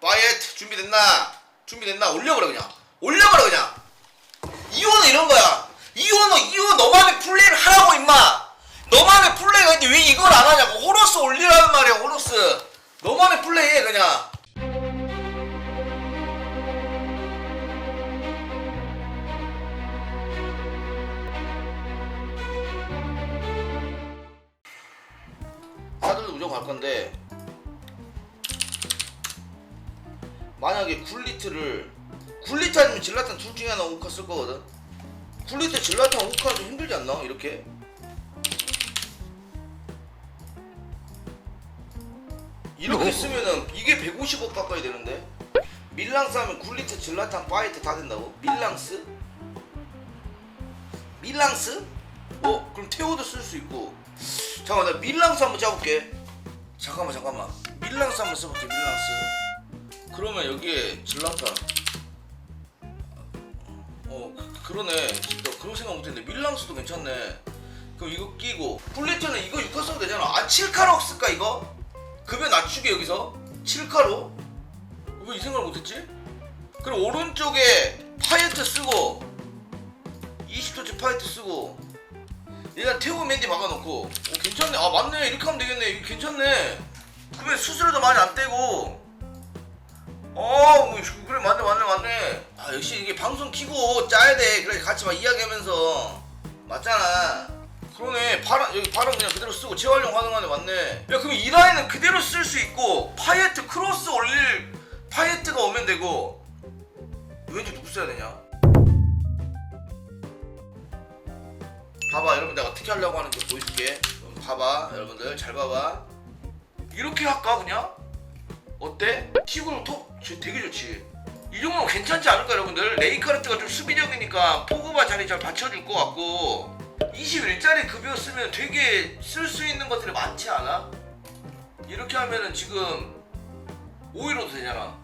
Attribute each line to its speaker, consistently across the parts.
Speaker 1: 파이트 준비됐나? 준비됐나? 올려버려 그냥. 올려버려 그냥. 이호는 이런 거야. 이호는 이호 너만의 플레이를 하라고 임마. 너만의 플레이가 있는데 왜 이걸 안 하냐고. 호러스 올리라는 말이야 호러스. 너만의 플레이 해 그냥. 사들도 무조건 갈 건데 만약에 굴리트를 굴리트 아니면 질라탄 둘 중에 하나 오카 쓸 거거든. 굴리트 질라탄 오카 좀 힘들지 않나 이렇게? 이렇게 쓰면은 이게 150억 가까이 되는데? 밀랑스 하면 굴리트 질라탄 파이트 다 된다고? 밀랑스? 밀랑스? 어 그럼 테오도 쓸 수 있고. 잠깐만 나 밀랑스 한번 짜볼게. 잠깐만 잠깐만. 밀랑스 한번 써볼게 밀랑스 그러면 여기에 질라탄. 어 그- 그러네. 진짜 그런 생각 못했는데 밀랑스도 괜찮네. 그럼 이거 끼고. 굴리트는 이거 6카 써도 되잖아. 아 7카로 쓸까 이거? 급여 낮추게 여기서? 7카로? 왜 이 생각을 못했지? 그리고 오른쪽에 파이트 쓰고. 20도째 파이트 쓰고. 일단 태우 맨디 박아놓고. 오, 괜찮네. 아 맞네. 이렇게 하면 되겠네. 이거 괜찮네. 그러면 수수료도 많이 안 떼고 어 뭐, 그래 맞네 맞네 맞네. 아 역시 이게 방송 키고 짜야 돼. 그래 같이 막 이야기하면서. 맞잖아. 그러네. 발음 여기 발음 그냥 그대로 쓰고 재활용 가능하네 맞네. 야 그럼 이 라인은 그대로 쓸 수 있고 파이어트 크로스 올릴 파이어트가 오면 되고 왠지 누구 써야 되냐? 봐봐 여러분 내가 어떻게 하려고 하는지 보여줄게. 봐봐 여러분들. 잘 봐봐. 이렇게 할까 그냥? 어때? 티그로 톱 저- 되게 좋지 이 정도면 괜찮지 않을까 여러분들 레이카르트가 좀 수비적이니까 포그바 자리 잘 받쳐줄 것 같고 21짜리 급여 쓰면 되게 쓸 수 있는 것들이 많지 않아? 이렇게 하면은 지금 5일로도 되잖아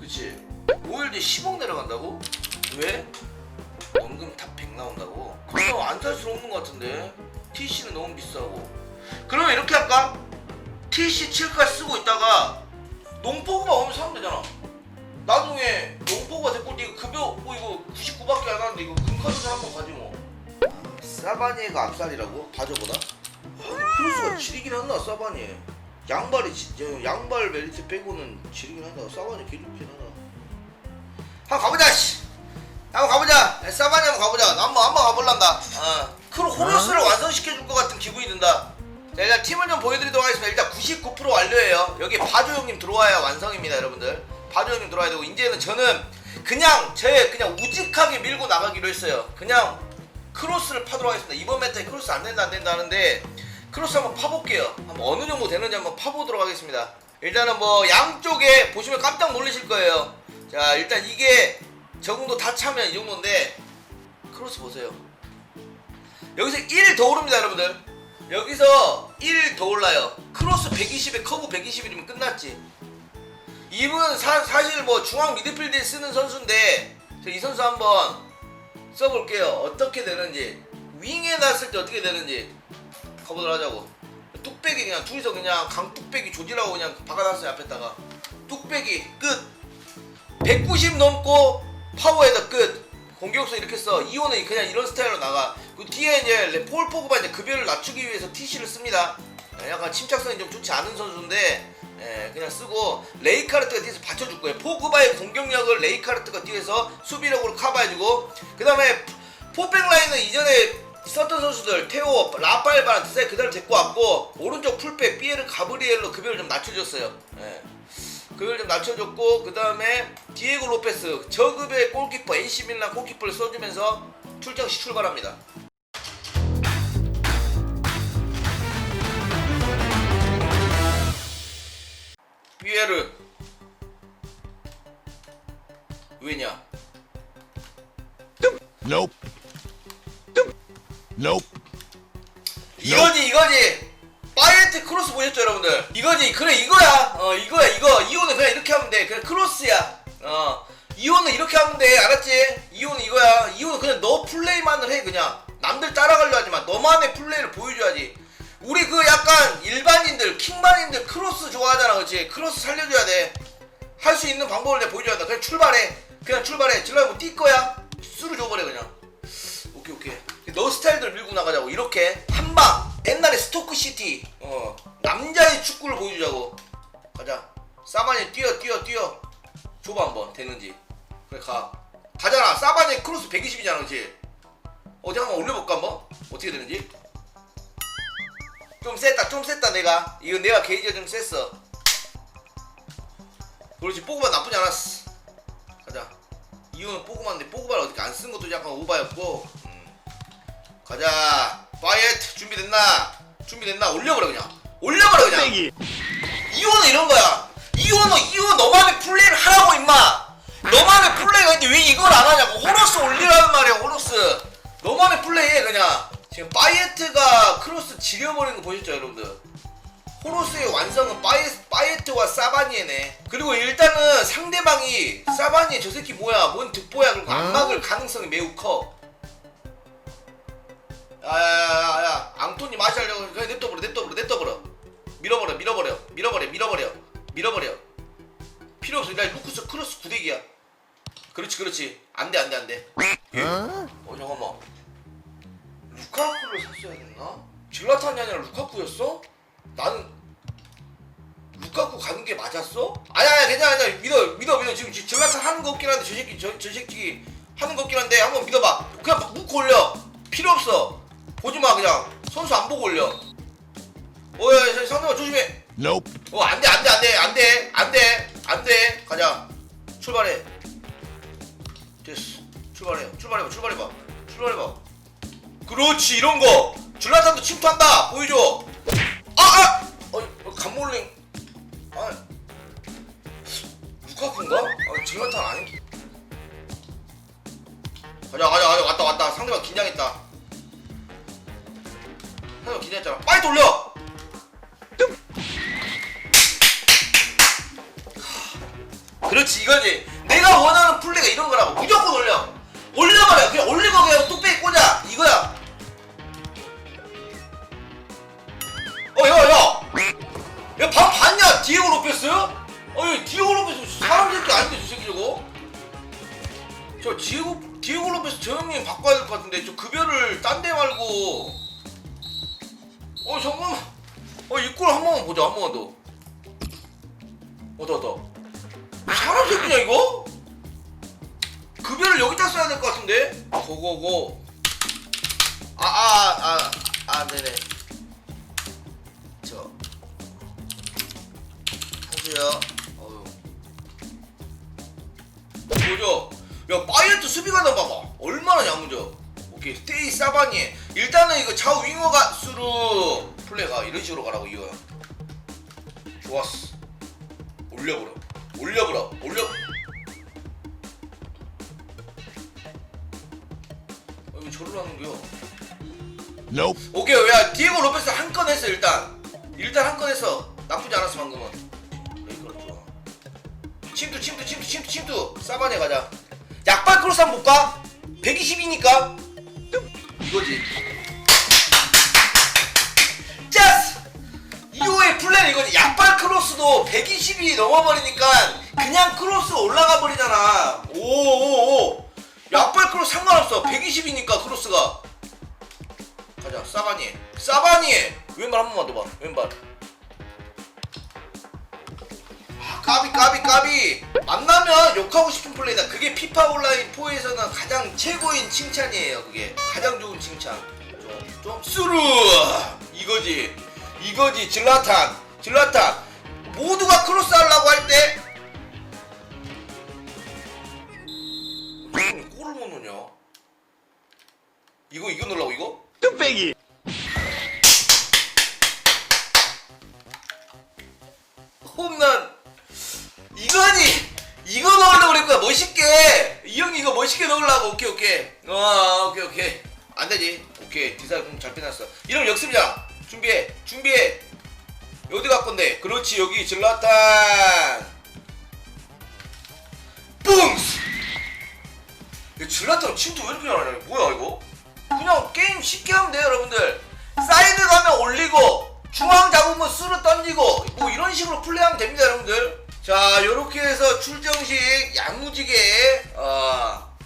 Speaker 1: 그치? 5일 뒤에 10억 내려간다고? 왜? 원금 탑 100 나온다고? 그럼 안살 수는 없는 것 같은데 TC는 너무 비싸고 그러면 이렇게 할까? TC 7카 쓰고 있다가 농포구가 오면 사면 되잖아. 나중에 농포가 됐고 이거 급여 뭐 이거 99밖에 안 하는데 이거 금카드를 한번 가지 뭐. 아, 사바니에가 앞살이라고? 바저보다? 아니 크루스가 지리긴 한다 사바니에. 양발이 진짜 양발 멜리트 빼고는 지리긴 한다. 사바니 개좋긴 하다. 한번 가보자 씨! 한번 가보자! 야, 사바니 한번 가보자. 나 한번 한번 가볼란다. 어. 크루 호러스를 완성시켜 줄 것 같은 기분이 든다 자 일단 팀을 좀 보여드리도록 하겠습니다. 일단 99% 완료예요. 여기 바조 형님 들어와야 완성입니다 여러분들. 바조 형님 들어와야 되고 이제는 저는 그냥 제 그냥 우직하게 밀고 나가기로 했어요. 그냥 크로스를 파도록 하겠습니다. 이번 메타에 크로스 안 된다 안 된다 하는데 크로스 한번 파볼게요. 한번 어느 정도 되는지 한번 파보도록 하겠습니다. 일단은 뭐 양쪽에 보시면 깜짝 놀라실 거예요. 자 일단 이게 저 정도 다 차면 이 정도인데 크로스 보세요. 여기서 1더 오릅니다 여러분들 여기서 1 더 올라요. 크로스 120에 커브 121이면 끝났지. 이분 사, 사실 뭐 중앙 미드필드에 쓰는 선수인데 저이 선수 한번 써볼게요. 어떻게 되는지. 윙에 놨을 때 어떻게 되는지. 가보도록 하자고. 뚝배기 그냥 둘이서 그냥 강뚝배기 조지라고 그냥 박아놨어요 앞에다가. 뚝배기 끝. 190 넘고 파워헤더 끝 공격수 이렇게 써. 이호는 그냥 이런 스타일로 나가. 그 뒤에 이제 폴 포그바 이제 급여를 낮추기 위해서 TC를 씁니다. 예, 약간 침착성이 좀 좋지 않은 선수인데 예, 그냥 쓰고 레이카르트가 뒤에서 받쳐줄 거예요. 포그바의 공격력을 레이카르트가 뒤에서 수비력으로 커버해주고 그 다음에 포백 라인은 이전에 썼던 선수들 테오, 라파엘바랑 드사이 그대로 데리고 왔고 오른쪽 풀백 피에르 가브리엘로 급여를 좀 낮춰줬어요. 예. 그걸 좀 낮춰줬고 그 다음에 디에고 로페스 저급의 골키퍼 AC 밀란 골키퍼를 써주면서 출정 시 출발합니다. 위에르 왜냐?
Speaker 2: Nope. Nope.
Speaker 1: 이거지 이거지 파이어트 크로스 보셨죠 여러분들. 이거지. 그래 이거야. 어 이거야 이거. 이호는 그냥 이렇게 하면 돼. 그냥 크로스야. 어. 이호는 이렇게 하면 돼. 알았지? 이호는 이거야. 이호는 그냥 너 플레이만을 해 그냥. 남들 따라가려 하지 마. 너만의 플레이를 보여줘야지. 우리 그 약간 일반인들 킹반인들 크로스 좋아하잖아 그렇지 크로스 살려줘야 돼. 할 수 있는 방법을 내가 보여줘야 한다 그냥 출발해. 그냥 출발해. 질러면 뭐뛸 거야. 수루 줘버려 그냥. 오케이 오케이. 너 스타일들 밀고 나가자고. 이렇게. 한방 옛날에 스토크시티 어 남자의 축구를 보여주자고. 가자. 사바니 뛰어 뛰어 뛰어. 줘봐 한번. 되는지. 그래 가. 가잖아. 사바니 크로스 120이잖아 그치? 어디 한번 올려볼까 한번? 어떻게 되는지? 좀 셌다 좀 셌다 내가. 이거 내가 게이지가 좀 셌어. 그렇지 뽀그만 나쁘지 않았어. 가자. 이거는 뽀그만데 뽀그만 어떻게 안 쓴 것도 약간 오바였고. 음. 가자 파이트 준비됐나? 준비됐나? 올려버려 그냥. 올려버려 그냥. 이거는 이런 거야. 이거는 이거 너만의 플레이를 하라고 임마. 너만의 플레이가 있는데 왜 이걸 안 하냐고. 호러스 올리라는 말이야 호러스. 너만의 플레이해 그냥. 지금 파이에트가 크로스 지려버리는 거 보셨죠 여러분들? 호로스의 완성은 파이, 파이에트와 사바니에네. 그리고 일단은 상대방이 사바니에 저 새끼 뭐야? 뭔 득보야? 그리고 안 막을 가능성이 매우 커 야야야야 앙토니 마시하려고 그냥 냅둬버려 냅둬버려 냅둬버려. 밀어버려 밀어버려 밀어버려 밀어버려 밀어버려. 필요 없어 나 루쿠스 크로스 구대기야. 그렇지 그렇지. 안돼 안돼 안돼. 어 잠깐만. 루카쿠를 샀어야 됐나? 질라탄이 아니라 루카쿠였어? 나는 루카쿠 가는 게 맞았어? 아니 아니 괜찮아 괜찮아. 믿어 믿어 믿어. 지금 지- 질라탄 하는 거 없긴 한데 저 새끼 저, 저 새끼 하는 거 없긴 한데 한번 믿어봐 선수 안 보고 올려. 어야 상대방 조심해.
Speaker 2: Nope.
Speaker 1: 어 안돼 안돼 안돼 안돼 안돼 안돼. 가자. 출발해. 됐어. 출발해. 출발해봐 출발해봐. 출발해봐. 그렇지 이런 거. 줄라탄도 침투한다. 보여줘. 아아! 어 감몰링. 아. 루카쿠인가 아 줄라탄 아니 가자 가자 가자. 왔다 왔다. 상대방 긴장했다 상대방 긴장했잖아. 빨리 돌려! 그렇지 이거지. 내가 원하는 플레이가 이런 거라고. 무조건 올려. 올려버려. 그냥 올리고 그냥 뚝배기 꽂아. 이거야. 어 야야 야밥 봤냐? 디에고 로페스? 어이 디에고 로페스 사람 새끼 아닌데 저 새끼 저거? 저 디에고 디에고 로페스 저 형님 바꿔야 될 것 같은데 저 급여를 딴 데 말고 어 잠깐만. 어 이꼴 한 번만 보자 한 번만 더. 어다 어다 사람 새끼냐 이거? 급여를 여기다 써야 될 것 같은데? 고고고. 아아아아 네네. 저. 하세요. 어휴. 보죠. 야 파이어트 수비가 나 봐봐. 얼마나 야무져. 오케이 스테이 사바니 일단은 이거 좌우 윙어가 수루 이런 식으로 가라고 이거야 좋았어. 올려버려 올려버려 올려. 아, 왜 저를 하는겨
Speaker 2: Nope.
Speaker 1: 오케이 야 디에고 로페스 한 건 했어 일단. 일단 한 건 했어. 나쁘지 않았어 방금은. 이걸 좋아 침투 침투 침투 침투 침투. 사바네 가자. 약발 크로스 한번 볼까? 120이니까? 이거지 이후의 플랜 이거지. 약발 크로스도 120이 넘어버리니까 그냥 크로스 올라가 버리잖아. 오오오. 약발 크로스 상관없어. 120이니까 크로스가. 가자 사바니 사바니 왼발 한 번만 더 봐. 왼발. 아 까비 까비 까비. 만나면 욕하고 싶은 플레이다. 그게 피파 온라인 4에서는 가장 최고인 칭찬이에요 그게. 가장 좋은 칭찬. 좀, 좀 수루! 이거지 이거지 질라탄. 질라탄. 모두가 크로스 하려고 할 때. 골을 못 넣냐? 이거 이거 넣으려고 이거?
Speaker 2: 뚝배기.
Speaker 1: 홈런. 이거니 이거 넣으려고 그랬구나 멋있게. 이 형이 이거 멋있게 넣으려고. 오케이 오케이. 어 오케이 오케이. 안 되지. 오케이 디사 공잘 빼놨어. 이러면 역습이야 준비해 준비해. 어디 갈 건데 그렇지 여기 질라탄 뿡스 야, 질라탄 침투 왜 이렇게 잘하냐? 뭐야 이거? 그냥 게임 쉽게 하면 돼요 여러분들. 사이드 가면 올리고 중앙 잡으면 수를 던지고 뭐 이런 식으로 플레이하면 됩니다 여러분들. 자 요렇게 해서 출정식 야무지게 어,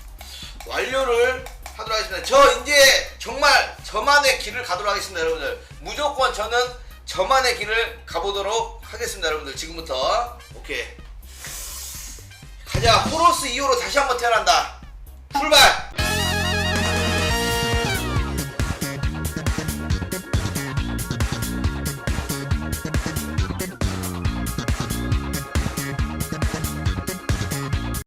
Speaker 1: 완료를 하도록 하겠습니다. 저 이제 정말 저만의 길을 가도록 하겠습니다 여러분들 무조건 저는 저만의 길을 가보도록 하겠습니다 여러분들. 지금부터. 오케이. 가자. 호로스 2호로 다시 한번 태어난다. 출발